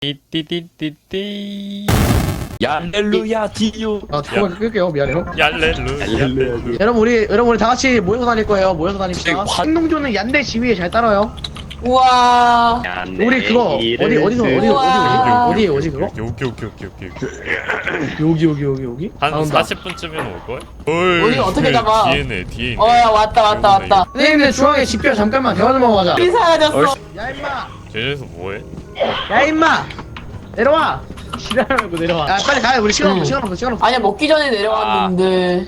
띠띠띠띠띠. 얄렐루야 디유. 아 잠깐만 끌게요. 미안해요. 얄렐루 여러분 우리 여러분 우리 다 같이 모여서 다닐 거예요. 모여서 다닙시다. 환- 행동조는 얀데 지휘에 잘 따라요. 우와. 우리 그거 어디 어디서 어디 어디 우와. 어디 어디 그거? 여기 여기 여기 여기 여기. 여기 여기 여기 한 나온다. 40분쯤이면 올걸? 우리 어떻게 잡아? 뒤에네 뒤에 있네 어야 왔다 왔다 왔다. 선생님들 중앙에 집결 잠깐만 대화 좀 하고 가자. 우리 사라졌어. 야 임마 쟤네서 뭐해? 야 임마 내려와 지랄하고 내려와 야 빨리 가요 우리 시간 없어 시간 없어 시간 없어 아니야 먹기 전에 내려왔는데.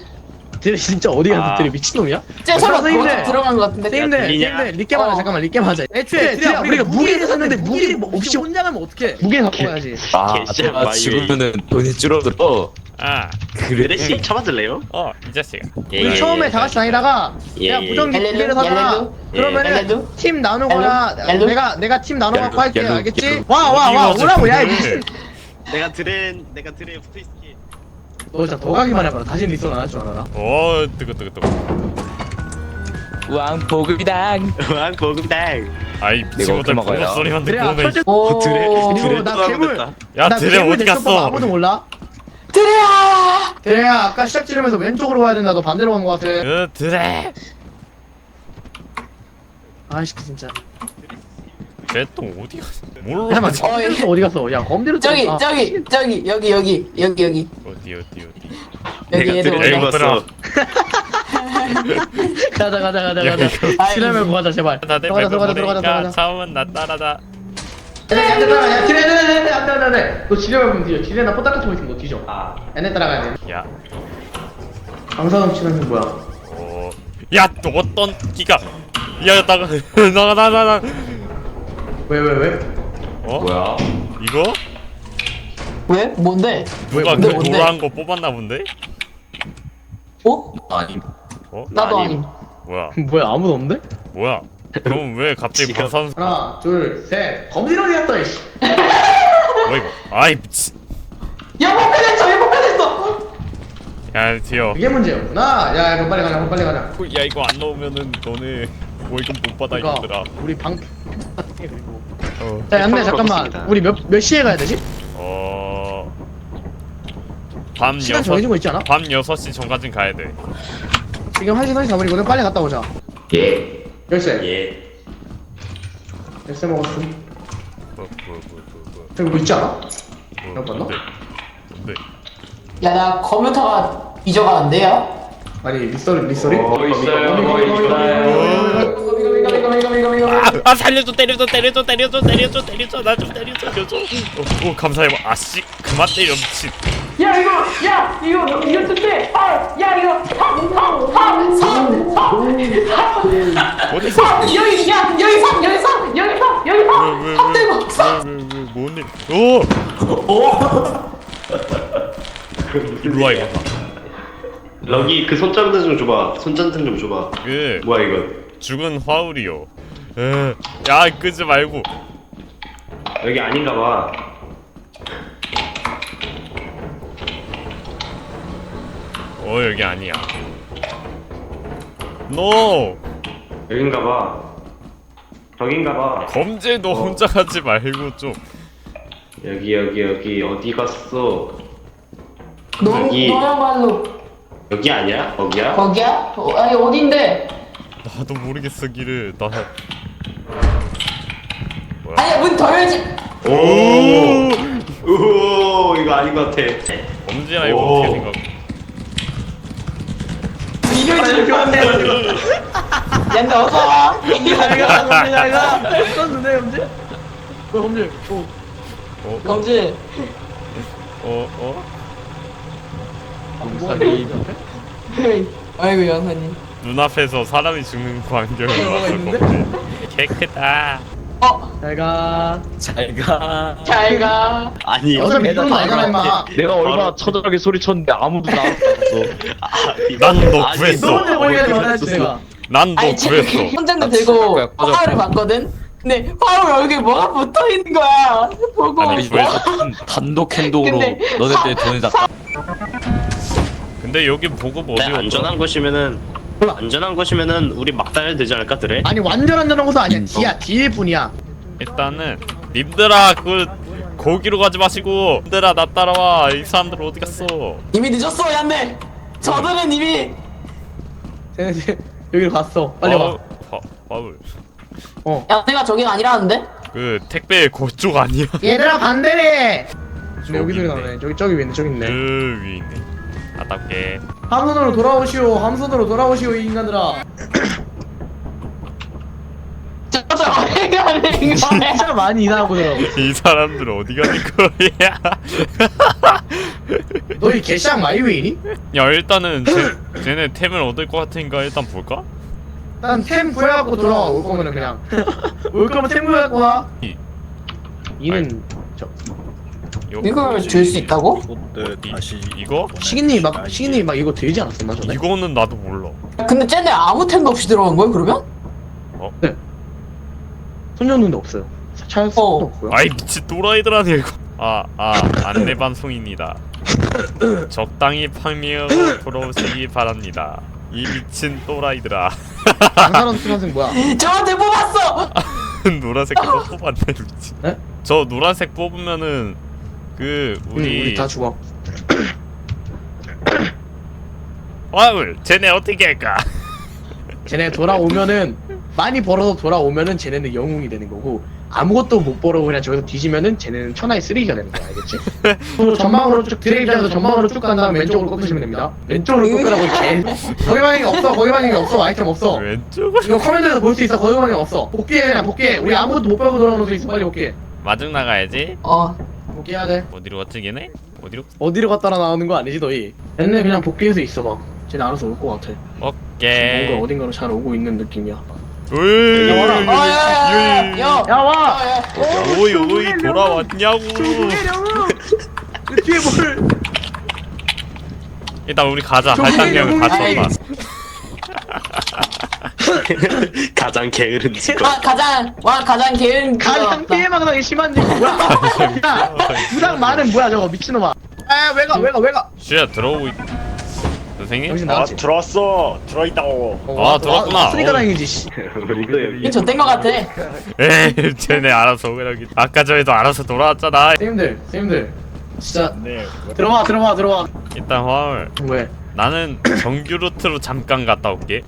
쟤네 진짜 어디 가서 아. 들이 미친놈이야? 쟤 선생님들. 거기 들어간 것 같은데. 선생님들 들리냐? 선생님들 리게 하자 어. 잠깐만 리게 하자 애초에 우리가, 우리가 무기를 샀는데 무기 뭐 없이 혼자 가면 어떡해 무기 갖고 가야지 아 개씨, 내가 마이 죽으면은 돈이 줄어들어 아. 그래? 그레시 쳐맞을래요? 어, 이 자식아. 예, 우리 예, 처음에 예. 다 같이 다니다가 예, 내가 예. 무전기 두 얄렐루, 개를 사잖아 얄렐루, 그러면은 얄렐루, 팀 나누거나 얄렐루. 내가 내가 팀 나눠 갖고 할게 얄렐루, 알겠지? 얄렐루. 와 와와 어디 오라고 야 이 미친. 내가 드렌 내가 드렌 붙어있을게 너 진짜 더 가기만 해봐 다시 리선 안할 줄 알아 어 뜨거 뜨거 뜨거. 왕 고금당. 아이 미친것들 먹어야. 보급 소리만 그래 듣고 오네 오. 드레- 그리고 나 괴물 야나 드레 괴물 어디 넥서법 갔어? 아무도 몰라 드레야. 대야 아까 시작 지르면서 왼쪽으로 가야 된다. 너 반대로 간거 같아. 어 드레. 아이씨 진짜. 쟤또 어디 갔어? 몰라. 잠깐만 저- 검대로 어디 갔어 야 검대로 저기 아, 저기 저기 여기 여기 여기 여기. 어디 어디 어디? 여기 얘들. 얘들아. 입었어. 가자 가자 가자 야, 가자. 이거- 지뢰 말고 가자 제발. 다들 들어가자 들어가자 들어가자 배고프니까 들어가자. 나 따라다 야야 따라가 야 지뢰 지뢰 지뢰 안돼 안돼 안돼 너 지뢰 밟으면 뒤져 지뢰 나 포딱 같은 거 있으면 너 뒤져 아 얘네 따라가야 돼 야 방사능 치는 게 뭐야 어, 야, 또 어떤 기가? 야, 나가, 나가, 나가, 나가. 왜 왜 왜? 어? 뭐야 이거? 왜? 뭔데? 누가 그 뭔데, 뭔데? 노란 거 뽑았나 본데? 어? 아니 어? 나도 아니. 아님. 뭐야? 뭐야 아무도 없는데? 뭐야? 그럼 왜 갑자기 지금- 방산? 하나 둘 셋 검진 어디 갔다 이씨 뭐 이거? 아이 미친. 야 복근했어 얘 복근했어. 야, 튀어. 그게 문제였구나 야 야 그럼 빨리 가자 그럼 빨리 가자 야, 이거 안 넣으면은 너네 월급 못 받아 그니까 이들아. 우리 방 어. 자 얀네 네, 잠깐만 먹었습니다. 우리 몇 몇 시에 가야 되지? 어. 밤 시간. 정해진 거 있지 않아? 밤 6시 전까진 가야 돼. 지금 1시 3시 가버리거든 빨리 갔다 오자 예 열쇠 예 열쇠 먹었음 뭐, 뭐, 뭐, 뭐, 뭐, 저기 뭐 있지 않아? 뭐, 잠깐만. 뭔데? 뭔데? 야 나 컴퓨터가 잊어가는데요? 아니 리소리 리소리? 뭐 있어요 뭐 있어요 아, 아 살려줘 때려줘 때려줘 때려줘 때려줘 때려줘 나 좀 때려줘 때려줘. 오, 오 감사해 아씨 그만 때려 미친 야 이거 야 이거 이거 쓸때 아, 야 이거. 삼삼삼삼삼 어디서 여기 야 여기 삼 여기 삼 여기 삼 여기 삼삼 대박 삼 왜왜왜왜뭔일 오 일로와 이거. 여기 그 손전등 좀 줘봐. 손전등 좀 줘봐. 그 뭐야 이거 죽은 화울이요. 에, 야 끄지 말고. 여기 아닌가 봐. 어 여기 아니야. 노 여긴가 봐. 저긴가 봐. 검제 너 혼자 가지 말고 좀. 여기 여기 여기. 어디 갔어? 너 여기. 너야말로 여기 아니야? 거기야? 거기야? 어, 아니 어딘데? 나도 모르겠어 길을. 나. 아니야 문더 열지. 오! 오! 이거 아닌 것 같아. 검지나 이거 오. 어떻게 생각 이럴 야너 어서 와 썼는데 검지? 어 검지. 어. 어? 검지. 어? 어? 무사기 아이고 영사님 눈앞에서 사람이 죽는 광경을 뭐가 봤을 있는데? 건데 개 크다. 어? 잘가. 잘가. 잘가. 아니 어차피 내가 이건 다 알잖아 임마. 내가 얼마나 처절하게 소리쳤는데 아무도 나안 없어. 난너 아니, 구했어. 너 혼자 보이게 말했지 내가 난 너 아니 지금 구했어. 손전등 들고 거야, 꺼져. 화를 봤거든? 근데 화울 얼굴에 뭐가 붙어 있는 거야? 보고. 아니, 왜? 단- 단독 행동으로 근데 너네들 돈을 다 근데 여기 보급 네, 어디 안전한 곳이면은 안전한 곳이면은 우리 막 다녀도 되지 않을까 드레? 아니 완전 안전한 곳은 아니야. 음, D야 D일 뿐이야. 일단은 님들아 그 거기로 가지 마시고. 얘들아 나 따라와. 이 사람들 어디 갔어? 이미 늦었어 얀네 저들은 이미 쟤네 여기로 갔어. 빨리 와. 바, 바울. 어. 얀네가 저기가 아니라는데? 그 택배 그쪽 아니야? 얘들아 반대래. 근데 저기 여기 소리 있네. 나네. 저기 저기 있네. 저기 그 있네. 위에 있네 아답게. 함선으로 돌아오시오 함선으로 돌아오시오 이 인간들아. 저들 어디 가는 거야 진짜 많이 이상하더라고 이 사람들 어디 가는 거야? 너희 개샹 마이웨이니? 야 일단은 쟤, 쟤네 템을 얻을 것 같으니까 일단 볼까? 난템 구해갖고 돌아와 올 거면은 그냥. 올 거면 템 구해갖고 와. 이- 이는 이걸 줄 수 있다고? 이, 이거? 시기님이 막 시기님이 막 이거 들지 않았었나 전에? 이거는 나도 몰라 근데 쟤네 아무 템도 없이 들어간 거야 그러면? 손전등도 없어요 차였도 어. 없고요 아이 미친 또라이들아니 이거 아 아 안내 방송입니다 적당히 판매하고 돌아오시기 바랍니다 이 미친 또라이들아 강사람 수강생 뭐야 저한테 뽑았어! 노란색 거 뽑았네 미친 네? 저 노란색 뽑으면은 그 우리, 우리, 우리 다 죽어. 와울 쟤네 어떻게 할까? 쟤네 돌아오면은 많이 벌어서 돌아오면은 쟤네는 영웅이 되는 거고 아무것도 못 벌어 그냥 저기서 뒤지면은 쟤네는 천하의 쓰레기가 되는 거야 알겠지? 또 전방으로 쭉 드레이브에서 전방으로 쭉 간 다음 왼쪽으로 꺾으시면 됩니다. 왼쪽으로 꺾으라고 개 거기 방향이 없어 거기 방향이 없어 아이템 없어. 왼쪽으로. 이거 커맨드에서 볼 수 있어 거기 방향 없어. 복귀해 그냥 복귀해. 우리 아무것도 못 벌고 돌아오는 수 있어 빨리 복귀해. 마중 나가야지. 어 복귀해야 돼. 어디로 갔지 걔네? 어디로? 어디로 갔다라 나오는 거 아니지 너희? 얘네 그냥 복귀해서 있어봐 쟤네 알아서 올 것 같아. 뭔가 오케이. 어딘가로 잘 오고 있는 느낌이야. 으이. 야, 와라. 어, 야, 야, 야, 야, 야. 야 와! 야, 야. 오이 오이 돌아왔냐고. 그 뒤에 뭘? 일단 우리 가자. 저기 할당량을 다 아이. 쳤다 가장 게으른 직업. 아, 가장 와 가장 게으른 가장 피해 망상이 심한 지 뭐야? 야 부상 많은 뭐야 저거 미친놈아. 아 왜가 왜가 왜가? 슈야 들어오고 있... 선생님? 아 들어왔어. 들어있다고. 아, 들어왔구나. 쓰니까 어. 다행이지 씨. 우리도 여기. 저뗀거 같아. 에이 쟤네 알아서 그냥 아까 전에도 알아서 돌아왔잖아. 쌤들 쌤들. 진짜. 네. 들어와 들어와 들어와. 일단 화울 왜? 나는 정규 루트로 잠깐 갔다 올게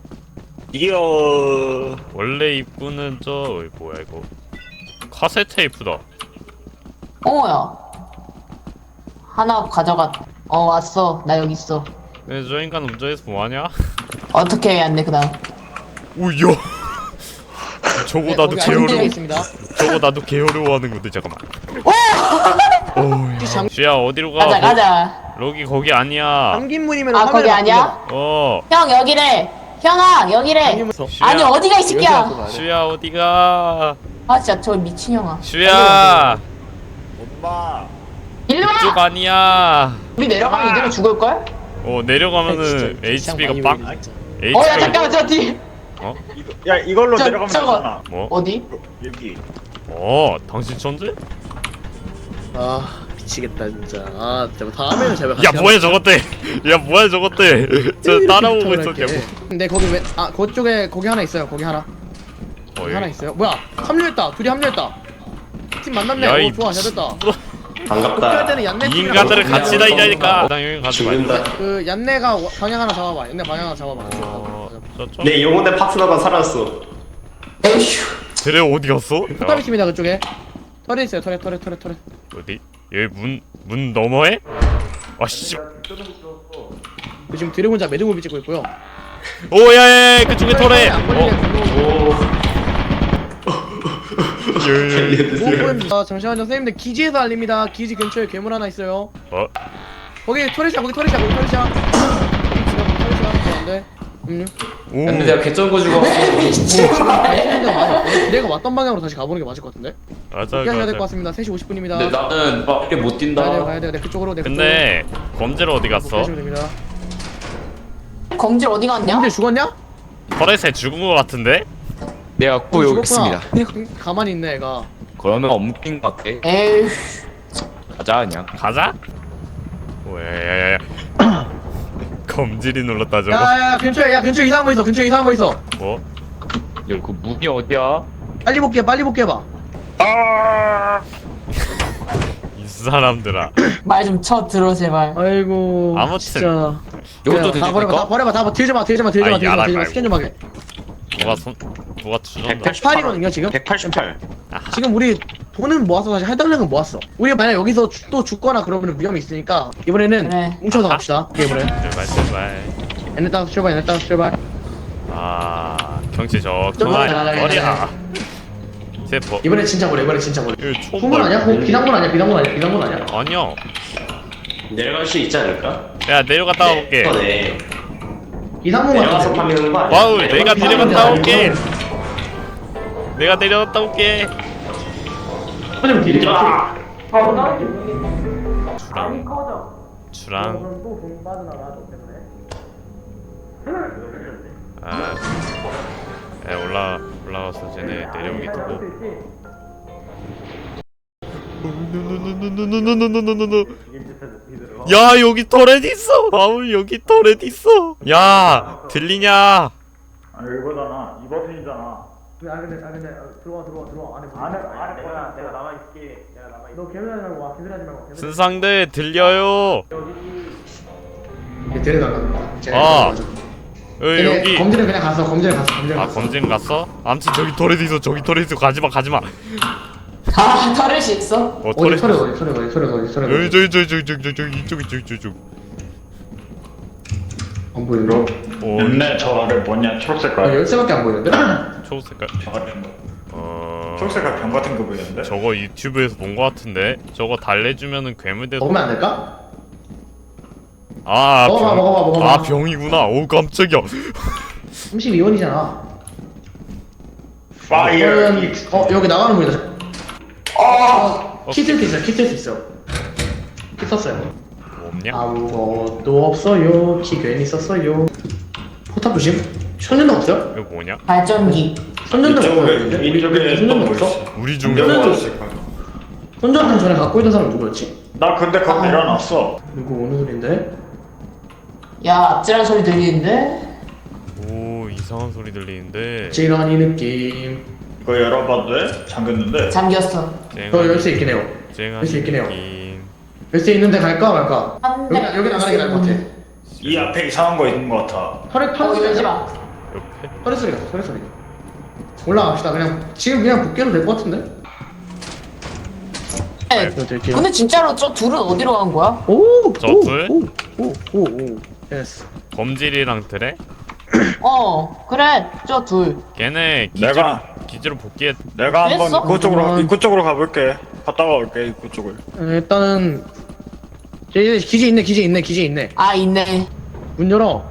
이겨. 원래 입구는 저 어이, 뭐야 이거. 카세 테이프다. 어머야. 하나 가져가. 어 왔어. 나 여기 있어. 근데 저 인간 운전해서 뭐하냐? 어떻게 해야 돼 그다음. 오야 저거 네, 나도 거기 개어려워 있습니다. 저거 나도 개 어려워하는 건데 잠깐만. 오야. 슈야 어디로 가? 가자 거- 가자. 로기 거기 아니야. 감긴문이면 아 거기 아니야? 어. 형 여기래 형아 여기래 아니 어디가 이 새끼야? 슈야 어디가? 아 진짜 저 미친 형아. 슈야. 엄마. 일로 이쪽 와 아니야. 우리 내려가면 이대로 죽을 걸? 어 내려가면은 HP가 빵? 어 야 HP가 잠깐만 저 뒤. 어? 이거, 야 이걸로 저- 내려가면 저거. 되잖아. 뭐? 어디? 여기. 어 당신 천재? 아 미치겠다 진짜. 아 진짜 다음에는 제발 야 뭐야 저것들. 야 뭐야 저것들. 저 따라오고 이렇게. 있었냐고 근데 거기 왜 아 그쪽에 거기 하나 있어요 거기 하나. 어, 거기. 하나 있어요? 뭐야 합류했다. 둘이 합류했다. 팀 만났네. 야, 오이 좋아 잘 됐다. 복귀할 반갑다. 때는 얀네 이 팀이랑 인간들을. 같이 다니자니까. 당 여기 가지 죽는다. 그 얀네가 와- 방향 하나 잡아봐. 얀네 방향 하나 잡아봐. 어 저쪽 내 영혼의 파트너가 살았어. 에휴 쟤네 어디 갔어? 포탑이 팀이다 그쪽에. 털에 있어요 털에 털에 털에 털에. 어디? 여기 문, 문 너머에? 아씨. 그 지금 드래곤자 매듭을 찍고 있고요. 오야야 그쪽에 토래 안 걸리게 어? 예, 뭐, 아, 잠시만요 선생님들 기지에서 알립니다. 기지 근처에 괴물 하나 있어요. 어? 거기 털이샤 거기 털이샤 거기 털이샤 털이샤 안 돼 음료 오. 근데 내가 개쩐 거 주고 없고. 내가 왔던 방향으로 다시 가보는 게 맞을 것 같은데? 맞아 복귀하셔야 될 것 맞아 같습니다. 3시 50분입니다. 근데 나는 밖에 못 뛴다. 가야 돼요 가야 돼요. 네 그쪽으로 네 근데 검지로. 어디 갔어? 됩니다. 검질 어디 갔냐? 형들 죽었냐? 터렛에 죽은 거 같은데? 내가 꼭 여기 죽었구나. 있습니다. 음, 가만히 있네 애가. 그러면 엉킨 것 같아. 에휴. 가자 그냥. 가자? 오야야야야 검질이 눌렀다 저거 야야 근처에 야 근처에 이상한 거 있어 근처에 이상한 거 있어 뭐? 여기 그 문이 어디야? 빨리 복귀해 빨리 복귀해봐 사람들아 말 좀 쳐 들어 제발. 아이고 아무튼. 진짜 이것도 야, 다 버려봐 다 되니까? 버려봐 다 버려 들지 마 들지 마 들지 마 아이, 들지 마 야라 들지 마 말고. 스캔 좀 하게 누가 손 누가 주전다 108이거든요 지금 188 지금 우리 돈은 모아서 사실 할달러는 모았어. 우리가 만약 여기서 주- 또 죽거나 그러면 위험이 있으니까 이번에는 그래. 뭉쳐서 갑시다. 게임을 제발 제발. 얘네 따라서 출발 얘네 따라서 출발. 아 경치 좋구만. 좀- 머리야. 세포 이번에 진짜 버려 이번에 진짜 버려 이거 총 풍물 아니야? 어, 비상군 아니야? 비상군 아니야? 비상군 아니야? 아니야 내려갈 수 있지 않을까? 야 내려갔다 올게. 네. 비상군 내려가서 같은데 파밍하는 거 아니야? 와우 내가 내려갔다 올게. 내가 내려갔다 올게 좀 딜이 좀 아! 주랑. 주랑. 아 야, 올라 올라가서 쟤네 내려오게 두고. 야 여기 터렛 있어 아우 여기 터렛 있어 야 들리냐 아 이거잖아 이 버튼이잖아 아 근데 아 근데 어, 들어와 들어와 들어와. 안에 안에 안에 내가 내가 남아 있을게 내가 남아 있을게. 너 개면하지 말고 와 개면하지 말고 개면 순상들 들려요. 데려간다 아. 어, 여기. 검진은 그냥 갔어 검진은 갔어 검진은 아 갔어. 검증 갔어? 아무튼 저기 터렛 있어 저기 터렛 있어 가지마 가지마. 아 터렛이 있어? 어 어디 터렛 털에 있어 어디 털에 어디 털에 어디 털에 여기 어디. 저기 저기 저기 저기 저기 이쪽 이쪽 이쪽 이쪽 안 보이는 어. 근데 저 아래 뭐냐 초록색 아깔 열쇠밖에 안 보이는데? 초록색깔. 저 같은 거 어. 초록색 깔 병 같은 거 보이는데? 저거 유튜브에서 본 거 같은데? 저거 달래주면은 괴물돼서. 먹으면 안 될까? 아 먹어봐, 병. 먹어봐, 먹어봐. 아 병이구나. 오 깜짝이야. 32원이잖아. 파이어 그러면 어 여기 나가는 문이다. 어 키트 있어 키트 있어. 키 썼어요. 뭐 없냐? 아무것도 없어요. 키 괜히 썼어요. 포탑 조심 손전등 없어요? 이거 뭐냐? 발전기. 이쪽에 없어요 이쪽에 손전등 또 없어? 있어 우리 중 근데- 내가 왔을 거야 손전등 전에 갖고 있던 사람 누구였지? 나 근데 그거 아. 내려놨어 누구 어느 소린데? 야 아찔한 소리 들리는데? 오 이상한 소리 들리는데 찌라니 느낌 이거 열어봐도 돼? 잠겼는데 잠겼어. 저 열쇠 있긴 해요 쨍한 할수 있긴 해요. 느낌 열쇠 있는데 갈까 말까? 한 여기, 대. 여기 나가는 게 나을 것 같아 이 앞에 이상한 거 있는 거 같아 털에 어 열지 소리 마. 옆에? 털에 소리가 털에 소리 올라갑시다 그냥 지금 그냥 복귀해도 될 것 같은데? 에, 근데 진짜로 저 둘은 어디로 간 거야? 오! 저 오, 둘? 오! 오! 오! 오! 예스 검질이랑 드래? 어 그래 저 둘. 걔네 기지로, 내가 기지로 복귀해 내가 한번 됐어? 입구 쪽으로 음. 입구 쪽으로 가볼게 갔다가 올게 입구 쪽을 일단은 제 기지 있네 기지 있네 기지 있네 아 있네. 문 열어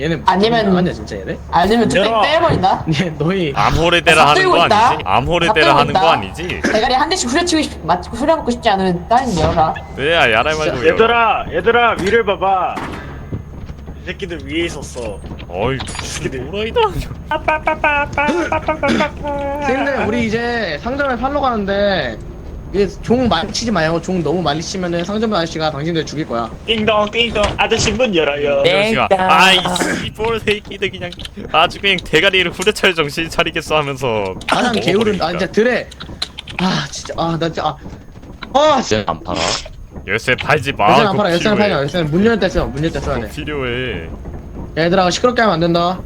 얘네 아니면- 아니야 진짜 얘네? 아니면 뚝 열어. 빼버린다. 얘 너희 암호레대라 하는 들고 거. 아니지? 암호레대라 들고 하는. 거 아니지? 대가리 한 대씩 후려치고 싶, 맞 후려먹고 싶지 않으면 다른 열어라. 내야 야랄 말고. 얘들아 얘들아 위를 봐봐 이 새끼들 위에 있었어 어이 미친 또라이다 근데 우리 이제 상점에 팔러 가는데 이게 종 많이 치지 마요. 종 너무 많이 치면은 상점 아저씨가 당신들 죽일 거야. 띵동 띵동. 아저씨 문 열어요. 아저씨가 아이 씨볼 새끼들 그냥 아주 그냥 대가리를 후려쳐야 정신 차리겠어 하면서 가장 게으른 아 진짜 드레 아 진짜 아 나 진짜 아 아 진짜 이제 안 팔아? 열쇠 팔지 마. 열쇠는 안 그거 팔아 열쇠는 필요해. 팔아 열쇠는 문열때 써. 문 열때 써야 그거 돼 필요해 얘들아 시끄럽게 하면 안 된다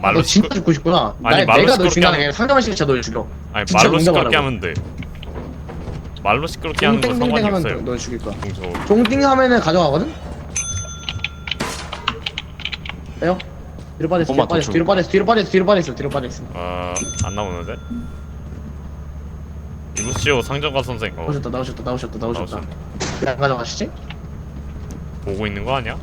말로 너 진짜 시끄 죽고 싶구나 아니, 나, 말로 내가 너 시끄럽게 죽이는 게 아니라 씨가 너 죽여 아니 진짜 말로 시끄럽게. 하면 돼 말로 시끄럽게 하는 건 땡땡땡 상관이 하면 없어요 너 죽일 거야 저 종띵 하면은 가져가거든? 빼요? 뒤로 빠졌어 뒤로 빠졌어 줘. 뒤로 빠졌어 뒤로 빠졌어 뒤로 빠졌어 뒤로 빠졌어 아, 안 나오는데? 이보시오 상정가 선생 어 나오셨다 나오셨다 나오셨다 나오셨다 나오셨네. 왜안 가져가시지? 보고 있는 거 아니야?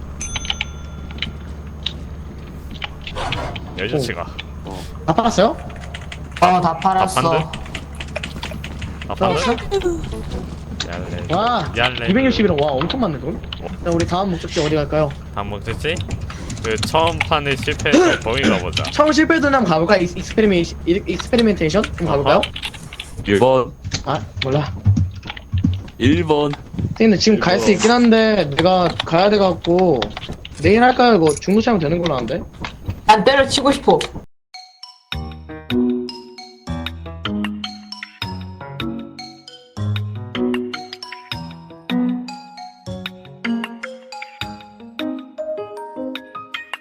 다 팔았어요? 어다다 팔았어. 판대? 아 판대? 팔았어? 얄레 와 얄레 261원 와 엄청 많네 돈 자, 우리 다음 목적지 어디 갈까요? 다 먹겠지? 그 처음 판에 실패해서 거기 가보자 처음 실패했던 한번 가볼까? 익- 익스페리멘, 익- 익스페리멘테이션? 한번 가볼까요? 1번 아 몰라 1번 근데 지금 갈 수 있긴 한데 내가 가야 돼갖고 내일 할까요? 이거 중도차면 되는 걸로 아는데? 난 때려치고 싶어.